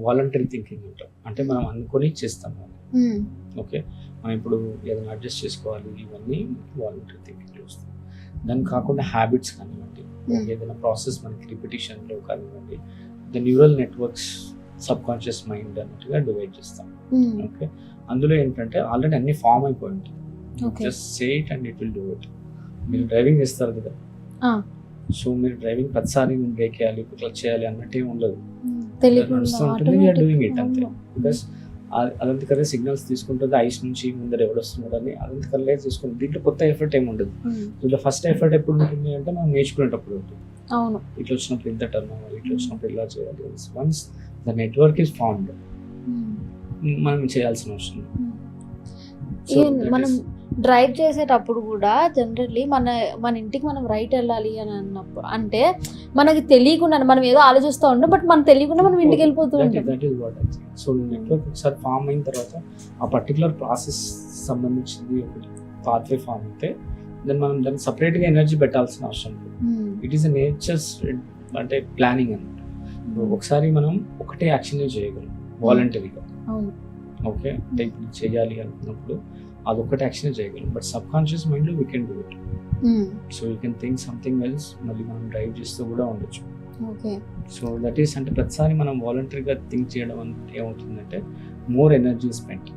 Voluntary thinking అంటాం. అంటే మనం అనుకొని చేస్తాం మ్మ్. ఓకే? మనం ఇప్పుడు ఏదైనా అడ్జస్ట్ చేసుకోవాలి ఇవన్నీ వాలంటరీ థింకింగ్ వస్తాయి. దాన్ని కాకుండా హ్యాబిట్స్ కానివ్వండి. Hmm. ఏదైనా ప్రాసెస్ మనకి రిపిటేషన్లో కానివ్వండి the neural networks subconscious mind అన్నట్టుగా డివైడ్ చేస్తాం. మ్మ్. ఓకే? అందులో ఏంటంటే ఆల్రెడీ అన్ని ఫామ్ అయిపోయి ఉంటాయి. Just say it and it will do it. మీరు డ్రైవింగ్ చేస్తారు కదా. సో మీరు డ్రైవింగ్ ప్రతిసారి బ్రేక్ చేయాలి క్లచ్ చేయాలి అన్నట్టే ఉండదు. మ్మ్. తెలియకుండా నడుస్తూ ఉంటుంది వీఆర్ automatic. డూయింగ్ ఇట్ అంతే అవును. బికాస్ అదంతకరే సిగ్నల్స్ తీసుకుంటుంది ఐస్ నుంచి ముందర ఎవడు వస్తున్నాడు అని అదంతకరే తీసుకుంటుంది దీంట్లో కొత్త ఎఫర్ట్ ఏమి ఉండదు hmm. So the first effort ఎప్పుడు ఉంటుంది అంటే మనం నేర్చుకునేటప్పుడు ఉంటుంది అవును ఇట్లా వచ్చినప్పుడు ఇంత టర్న్ అవ్వాలి ఇట్లా వచ్చినప్పుడు ఇలా చేయాలి once the network is formed. మనం చేయాల్సిన అవసరం మనం డ్రైవ్ చేసేటప్పుడు కూడా జనరల్లీ మన మన ఇంటికి మనం రైట్ వెళ్ళాలి అని అన్నప్పుడు అంటే మనకి తెలియకుండా మనం ఏదో ఆలోచిస్తూ ఉంటాం బట్ మనకు తెలియకుండా మనం ఇంటికి వెళ్ళిపోతూ ఉంటాం. సో నెట్వర్క్ ఒకసారి ఫామ్ అయిన తర్వాత ఆ పర్టికులర్ ప్రాసెస్ సంబంధించింది ఒకటి పాత్వే ఫామ్ అయితే దాన్ని మనం దాన్ని సపరేట్గా ఎనర్జీ పెట్టాల్సిన అవసరం. ఇట్ ఈస్ నేచర్స్ అంటే ప్లానింగ్ అనమాట ఇప్పుడు ఒకసారి మనం ఒకటే యాక్షన్ చేయగలం వాలంటరీగా అవును. ఓకే? ఇప్పుడు చేయాలి అనుకున్నప్పుడు అదొక్కటి యాక్షన్ చేయగలం. బట్ సబ్ కాన్షియస్ మైండ్లో we can do it. So you can think something else మళ్ళీ మనం డ్రైవ్ చేస్తూ కూడా ఉండొచ్చు. ఓకే. సో దట్ ఈస్ అంటే ప్రతిసారి మనం వాలంటరీగా థింక్ చేయడం అంటే ఏమవుతుందంటే మోర్ ఎనర్జీ స్పెండ్.